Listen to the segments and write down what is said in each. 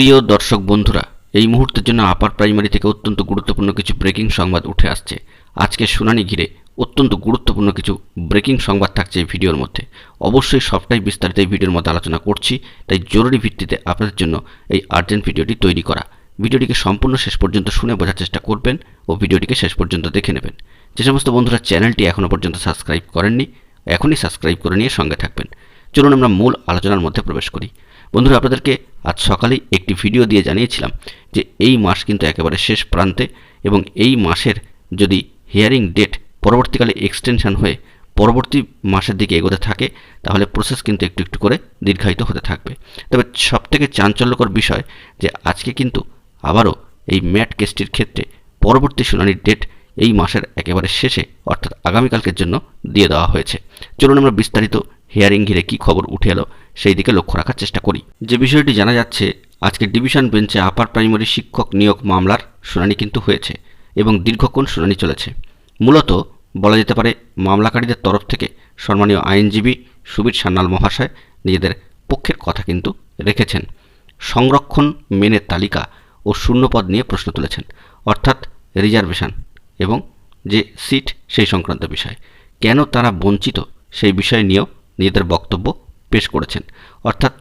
প্রিয় দর্শক বন্ধুরা, এই মুহূর্তের জন্য আপার প্রাইমারি থেকে অত্যন্ত গুরুত্বপূর্ণ কিছু ব্রেকিং সংবাদ উঠে আসছে। আজকে শুনানি ঘিরে অত্যন্ত গুরুত্বপূর্ণ কিছু ব্রেকিং সংবাদ থাকছে এই ভিডিওর মধ্যে। অবশ্যই সবটাই বিস্তারিত এই ভিডিওর মধ্যে আলোচনা করছি, তাই জরুরি ভিত্তিতে আপনাদের জন্য এই আর্জেন্ট ভিডিওটি তৈরি করা। ভিডিওটিকে সম্পূর্ণ শেষ পর্যন্ত শুনে বোঝার চেষ্টা করবেন ও ভিডিওটিকে শেষ পর্যন্ত দেখে নেবেন। যে সমস্ত বন্ধুরা চ্যানেলটি এখনও পর্যন্ত সাবস্ক্রাইব করেননি, এখনই সাবস্ক্রাইব করে নিয়ে সঙ্গে থাকবেন। চলুন আমরা মূল আলোচনার মধ্যে প্রবেশ করি। বন্ধুরা, আপনাদেরকে আজ সকালেই একটি ভিডিও দিয়ে জানিয়েছিলাম যে এই মাস কিন্তু একেবারে শেষ প্রান্তে এবং এই মাসের যদি হিয়ারিং ডেট পরবর্তীকালে এক্সটেনশন হয়ে পরবর্তী মাসের দিকে এগোতে থাকে, তাহলে প্রসেস কিন্তু একটু একটু করে দীর্ঘায়িত হতে থাকবে। তবে সবথেকে চাঞ্চল্যকর বিষয় যে আজকে কিন্তু আবারও এই ম্যাট কেসটির ক্ষেত্রে পরবর্তী শুনানির ডেট এই মাসের একেবারে শেষে, অর্থাৎ আগামীকালকের জন্য দিয়ে দেওয়া হয়েছে। চলুন আমরা বিস্তারিত হিয়ারিং ঘিরে কী খবর উঠে এলো সেই দিকে লক্ষ্য রাখার চেষ্টা করি। যে বিষয়টি জানা যাচ্ছে, আজকে ডিভিশন বেঞ্চে আপার প্রাইমারি শিক্ষক নিয়োগ মামলার শুনানি কিন্তু হয়েছে এবং দীর্ঘক্ষণ শুনানি চলেছে। মূলত বলা যেতে পারে, মামলাকারীদের তরফ থেকে সম্মানীয় আইনজীবী সুবীর সান্যাল মহাশয় নিজেদের পক্ষের কথা কিন্তু রেখেছেন। সংরক্ষণ মেনের তালিকা ও শূন্যপদ নিয়ে প্রশ্ন তুলেছেন, অর্থাৎ রিজার্ভেশন। এবং যে সিট সেই সংক্রান্ত বিষয়। কেন তারা বঞ্চিত সেই বিষয় নিয়েও নিজেদের বক্তব্য পেশ করেছেন। অর্থাৎ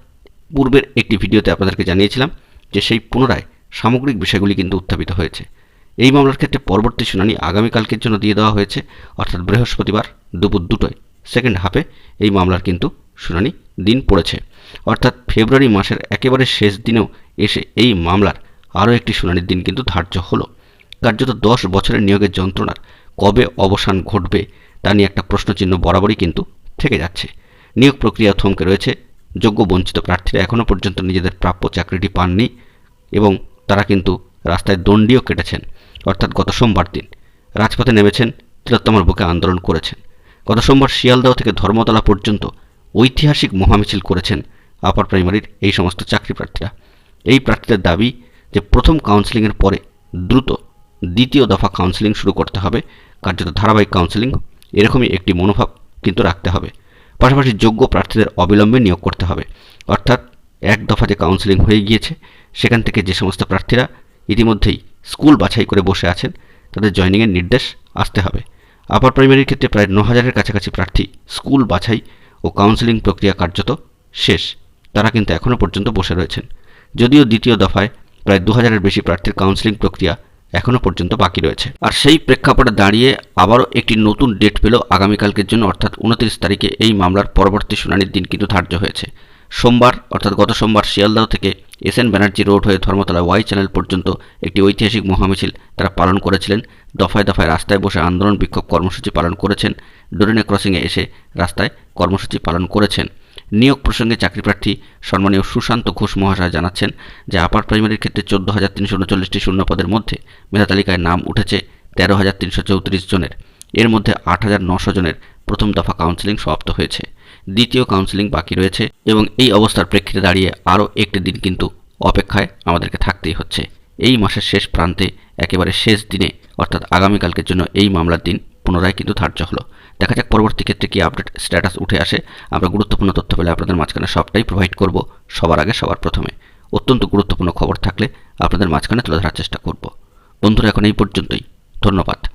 পূর্বের একটি ভিডিওতে আপনাদেরকে জানিয়েছিলাম যে সেই পুনরায় সামগ্রিক বিষয়গুলি কিন্তু উত্থাপিত হয়েছে। এই মামলার ক্ষেত্রে পরবর্তী শুনানি আগামীকালকের জন্য দিয়ে দেওয়া হয়েছে। অর্থাৎ বৃহস্পতিবার দুপুর দুটোয়, সেকেন্ড হাফে এই মামলার কিন্তু শুনানি দিন পড়েছে। অর্থাৎ ফেব্রুয়ারি মাসের একেবারে শেষ দিনেও এসে এই মামলার আরও একটি শুনানির দিন কিন্তু ধার্য হলো। কার্যত দশ বছরের নিয়োগের যন্ত্রণার কবে অবসান ঘটবে তা নিয়ে একটা প্রশ্নচিহ্ন বরাবরই কিন্তু থেকে যাচ্ছে। নিয়োগ প্রক্রিয়া থমকে রয়েছে। যোগ্য বঞ্চিত প্রার্থীরা এখনও পর্যন্ত নিজেদের প্রাপ্য চাকরিটি পাননি এবং তারা কিন্তু রাস্তায় দণ্ডিও কেটেছেন। অর্থাৎ গত সোমবার দিন রাজপথে নেমেছেন, তিলোত্তমার বুকে আন্দোলন করেছেন। গত সোমবার শিয়ালদাহ থেকে ধর্মতলা পর্যন্ত ঐতিহাসিক মহামিছিল করেছেন আপার প্রাইমারির এই সমস্ত চাকরি প্রার্থীরা। এই প্রার্থীদের দাবি যে প্রথম কাউন্সেলিংয়ের পরে দ্রুত দ্বিতীয় দফা কাউন্সেলিং শুরু করতে হবে। কার্যত ধারাবাহিক কাউন্সেলিং এরকমই একটি মনোভাব কিন্তু রাখতে হবে। পাশাপাশি যোগ্য প্রার্থীদের অবিলম্বে নিয়োগ করতে হবে। অর্থাৎ এক দফা যে কাউন্সেলিং হয়ে গিয়েছে, সেখান থেকে যে সমস্ত প্রার্থীরা ইতিমধ্যেই স্কুল বাছাই করে বসে আছেন, তাদের জয়নিংয়ের নির্দেশ আসতে হবে। আপার প্রাইমারির ক্ষেত্রে প্রায় ন হাজারের কাছাকাছি প্রার্থী স্কুল বাছাই ও কাউন্সেলিং প্রক্রিয়া কার্যত শেষ। তারা কিন্তু এখনও পর্যন্ত বসে রয়েছেন। যদিও দ্বিতীয় দফায় প্রায় দু হাজারের বেশি প্রার্থীর কাউন্সেলিং প্রক্রিয়া এখনও পর্যন্ত বাকি রয়েছে। আর সেই প্রেক্ষাপটে দাঁড়িয়ে আবারও একটি নতুন ডেট পেল আগামীকালকের জন্য, অর্থাৎ উনত্রিশ তারিখে এই মামলার পরবর্তী শুনানির দিন কিন্তু ধার্য হয়েছে। সোমবার, অর্থাৎ গত সোমবার শিয়ালদাহ থেকে এস এন ব্যানার্জি রোড হয়ে ধর্মতলা ওয়াই চ্যানেল পর্যন্ত একটি ঐতিহাসিক মহামিছিল তারা পালন করেছিলেন। দফায় দফায় রাস্তায় বসে আন্দোলন বিক্ষোভ কর্মসূচি পালন করেছেন। ডোরিনা ক্রসিংয়ে এসে রাস্তায় কর্মসূচি পালন করেছেন। নিয়োগ প্রসঙ্গে চাকরিপ্রার্থী সম্মানীয় সুশান্ত ঘোষ মহাশয় জানাচ্ছেন যে আপার প্রাইমারির ক্ষেত্রে চোদ্দ হাজার তিনশো উনচল্লিশটি শূন্য পদের মধ্যে মেধা তালিকায় নাম উঠেছে তেরো হাজার তিনশো চৌত্রিশ জনের। এর মধ্যে আট হাজার নশো জনের প্রথম দফা কাউন্সেলিং সমাপ্ত হয়েছে। দ্বিতীয় কাউন্সেলিং বাকি রয়েছে এবং এই অবস্থার প্রেক্ষিতে দাঁড়িয়ে আরও একটি দিন কিন্তু অপেক্ষায় আমাদেরকে থাকতেই হচ্ছে। এই মাসের শেষ প্রান্তে একেবারে শেষ দিনে, অর্থাৎ আগামীকালকের জন্য এই মামলার দিন পুনরায় কিন্তু ধার্য হলো। দেখা যাক পরবর্তী ক্ষেত্রে কী আপডেট স্ট্যাটাস উঠে আসে। আমরা গুরুত্বপূর্ণ তথ্য পেলে আপনাদের মাঝখানে সবটাই প্রোভাইড করব সবার আগে, সবার প্রথমে। অত্যন্ত গুরুত্বপূর্ণ খবর থাকলে আপনাদের মাঝখানে তুলে ধরার চেষ্টা করব। বন্ধুরা, এখন এই পর্যন্তই। ধন্যবাদ।